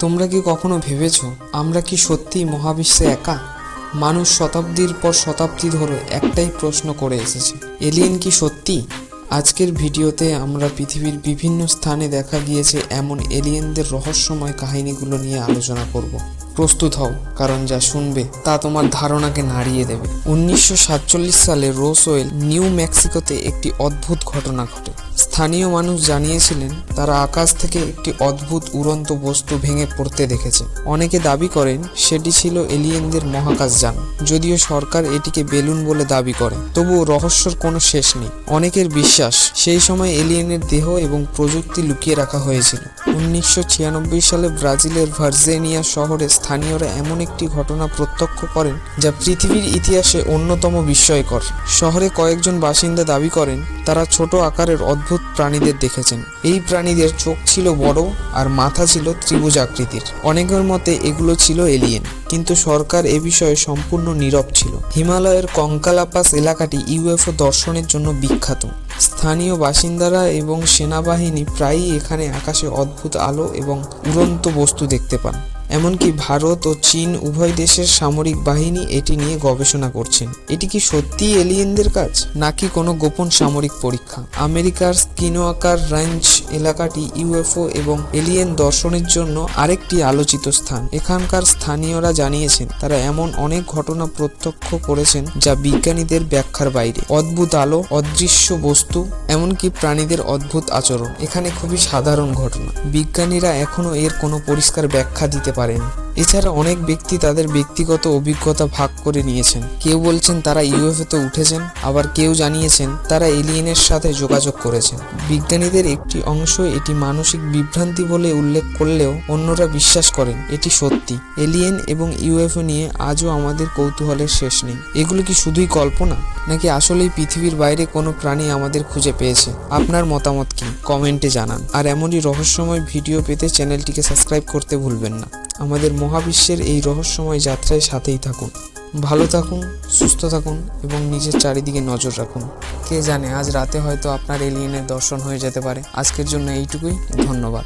তোমরা কি কখনো ভেবেছ, আমরা কি সত্যিই মহাবিশ্বে একা? মানুষ শতাব্দীর পর শতাব্দী ধরে একটাই প্রশ্ন করে এসেছে, এলিয়েন কি সত্যি? আজকের ভিডিওতে আমরা পৃথিবীর বিভিন্ন স্থানে দেখা গিয়েছে এমন এলিয়েনদের রহস্যময় কাহিনীগুলো নিয়ে আলোচনা করব। প্রস্তুত হও, কারণ যা শুনবে তা তোমার ধারণাকে নাড়িয়ে দেবে। উনিশশো সাতচল্লিশ সালে রোসওয়েল নিউ মেক্সিকোতে একটি অদ্ভুত ঘটনা ঘটে। স্থানীয় মানুষ জানিয়েছিলেন, তারা আকাশ থেকে একটি অদ্ভুত উড়ন্ত বস্তু ভেঙে পড়তে দেখেছে। অনেকে দাবি করেন, সেটি ছিল এলিয়েনদের মহাকাশযান যদিও সরকার এটিকে বেলুন বলে দাবি করে। তবুও রহস্যর কোনো শেষ নেই। অনেকের বিশ্বাস, সেই সময় এলিয়েনের দেহ এবং প্রযুক্তি লুকিয়ে রাখা হয়েছিল। উনিশশো ছিয়ানব্বই সালে ব্রাজিলের ভার্জেনিয়া শহরে স্থানীয়রা এমন একটি ঘটনা প্রত্যক্ষ করেন যা পৃথিবীর ইতিহাসে অন্যতম বিস্ময়কর। শহরে কয়েকজন বাসিন্দা দাবি করেন, তারা ছোট আকারের অদ্ভুত প্রাণীদের দেখেছেন। এই প্রাণীদের চোখ ছিল বড় আর মাথা ছিল ত্রিভুজ আকৃতির। অনেকের মতে এগুলো ছিল এলিয়েন, কিন্তু সরকার এ বিষয়ে সম্পূর্ণ নীরব ছিল। হিমালয়ের কঙ্কালাপাস এলাকাটি ইউএফও দর্শনের জন্য বিখ্যাত। স্থানীয় বাসিন্দারা এবং সেনাবাহিনী প্রায়ই এখানে আকাশে অদ্ভুত আলো এবং উড়ন্ত বস্তু দেখতে পান। এমনকি ভারত ও চীন উভয় দেশের সামরিক বাহিনী এটি নিয়ে গবেষণা করছেন। এটি কি সত্যিই এলিয়েনদের কাজ, নাকি কোনো গোপন সামরিক পরীক্ষা? আমেরিকার স্কিনোয়াকার রেঞ্জ এলাকাটি ইউএফও এবং এলিয়েন দর্শনের জন্য আরেকটি আলোচিত স্থান। এখানকার স্থানীয়রা জানিয়েছেন, তারা এমন অনেক ঘটনা প্রত্যক্ষ করেছেন যা বিজ্ঞানীদের ব্যাখ্যার বাইরে। অদ্ভুত আলো, অদৃশ্য বস্তু, এমনকি প্রাণীদের অদ্ভুত আচরণ। এখানে খুবই সাধারণ ঘটনা। বিজ্ঞানীরা এখনও এর কোনো পরিষ্কার ব্যাখ্যা দিতে পারেন। এছাড়া অনেক ব্যক্তি তাদের ব্যক্তিগত অভিজ্ঞতা ভাগ করে নিয়েছেন। কেউ বলছেন তারা ইউএফওতে উঠেছেন, আবার কেউ জানিয়েছেন তারা এলিয়েনের সাথে যোগাযোগ করেছেন। বিজ্ঞানীদের একটি অংশ এটি মানসিক বিভ্রান্তি বলে উল্লেখ করলেও অন্যরা বিশ্বাস করেন, এটি সত্যি। এলিয়েন এবং ইউএফও নিয়ে আজও আমাদের কৌতূহলের শেষ নেই। এগুলো কি শুধুই কল্পনা, নাকি আসলেই পৃথিবীর বাইরে কোনো প্রাণী আমাদের খুঁজে পেয়েছে? আপনার মতামত কি? কমেন্টে জানান। আর এমনই রহস্যময় ভিডিও পেতে চ্যানেলটিকে সাবস্ক্রাইব করতে ভুলবেন না। আমাদের মহাবিশ্বের এই রহস্যময় যাত্রায় সাথেই থাকুন। ভালো থাকুন, সুস্থ থাকুন এবং নিজের চারিদিকে নজর রাখুন। কে জানে, আজ রাতে হয়তো আপনার এলিয়েনের দর্শন হয়ে যেতে পারে। আজকের জন্য এইটুকুই। ধন্যবাদ।